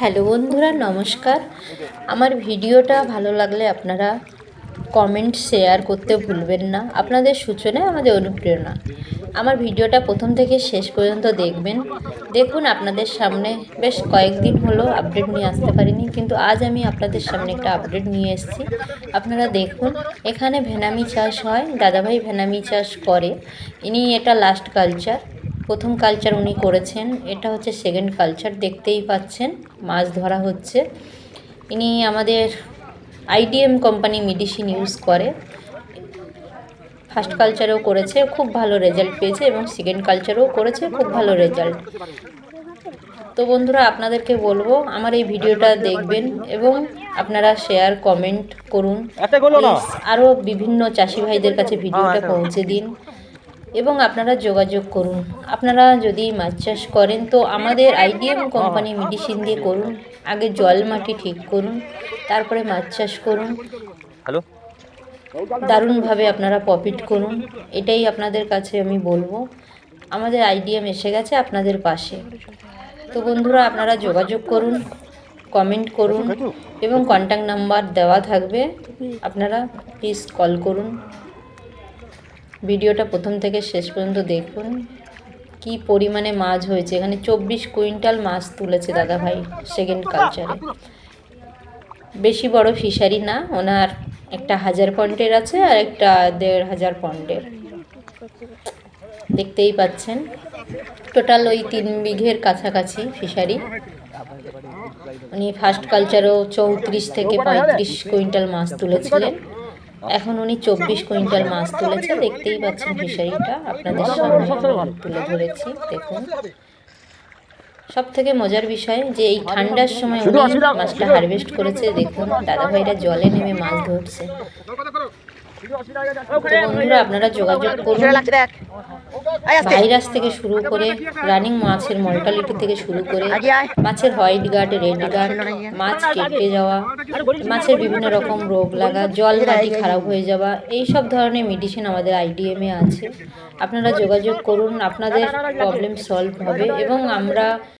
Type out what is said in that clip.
Hello বন্ধুরা, নমস্কার। আমার ভিডিওটা ভালো লাগলে আপনারা কমেন্ট শেয়ার করতে ভুলবেন না। আপনাদের সূচনায় আমাদের অনুপ্রেরণা। আমার ভিডিওটা প্রথম থেকে শেষ পর্যন্ত দেখবেন। দেখুন, আপনাদের সামনে বেশ কয়েকদিন হলো আপডেট নিয়ে আসতে পারিনি, কিন্তু আজ আমি আপনাদের সামনে একটা আপডেট নিয়ে এসেছি। আপনারা দেখুন, এখানে ভেনামি চাষ হয়, দাদাভাই ভেনামি চাষ করে। ইনি এটা লাস্ট কালচার প্রথম কালচার উনি করেছেন এটা হচ্ছে সেকেন্ড কালচার দেখতেই পাচ্ছেন মাছ ধরা হচ্ছে। ইনি আমাদের আইডিএম কোম্পানি মেডিসিন ইউজ করে। ফার্স্ট কালচারেও করেছে খুব ভালো রেজাল্ট পেয়েছে এবং সেকেন্ড কালচারেও করেছে খুব ভালো রেজাল্ট তো বন্ধুরা আপনাদেরকে বলব আমার এই ভিডিওটা দেখবেন এবং আপনারা শেয়ার কমেন্ট করুন। আরও বিভিন্ন চাষি ভাইদের কাছে ভিডিওটা হ্যাঁ, পৌঁছে দিন। এবং আপনারা যোগাযোগ করুন। আপনারা যদি মাছ চাষ করেন তো আমাদের আইডিএম কোম্পানি মেডিসিন দিয়ে করুন। আগে জল মাটি ঠিক করুন তারপরে মাছ চাষ করুন। হ্যালো? দারুণভাবে আপনারা প্রফিট করুন। এটাই আপনাদের কাছে আমি বলব। আমাদের আইডিএম এসে গেছে আপনাদের পাশে। তো বন্ধুরা আপনারা যোগাযোগ করুন কমেন্ট করুন এবং কন্ট্যাক্ট নাম্বার দেওয়া থাকবে। আপনারা প্লিজ কল করুন। ভিডিওটা প্রথম থেকে শেষ পর্যন্ত দেখুন। কি পরিমাণে মাছ হয়েছে। এখানে চব্বিশ কুইন্টাল মাছ তুলেছে দাদা ভাই সেকেন্ড কালচারে বেশি বড় ফিশারি না, ওনার একটা হাজার পয়েন্টের আছে আর একটা দেড় হাজার পয়েন্টের দেখতেই পাচ্ছেন। টোটাল ওই তিন বিঘের কাছাকাছি ফিশারি উনি ফার্স্ট কালচারও চৌত্রিশ থেকে পঁয়ত্রিশ কুইন্টাল মাছ তুলেছিলেন। এখন উনি চব্বিশ কুইন্টাল মাছ তুলেছে, দেখতেই পাচ্ছেন ফিশারিটা আপনাদের সামনে তুলে ধরেছি, দেখুন। সব থেকে মজার বিষয় যে এই ঠান্ডার সময় উনি মাছটা হারভেস্ট করেছে, দেখুন, দাদাভাইরা জলে নেমে মাছ ধরছে। বন্ধুরা, আপনারা যোগাযোগ করুন। ভাইরাস থেকে শুরু করে রানিং মাছের মর্টালিটি থেকে শুরু করে মাছের হোয়াইট গার্ড রেড গার্ড মাছ কেটে যাওয়া মাছের বিভিন্ন রকম রোগ লাগা জল মাটি খারাপ হয়ে যাওয়া এই সব ধরনের মেডিসিন আমাদের আইডিএমে আছে আপনারা যোগাযোগ করুন আপনাদের প্রবলেম সলভ হবে এবং আমরা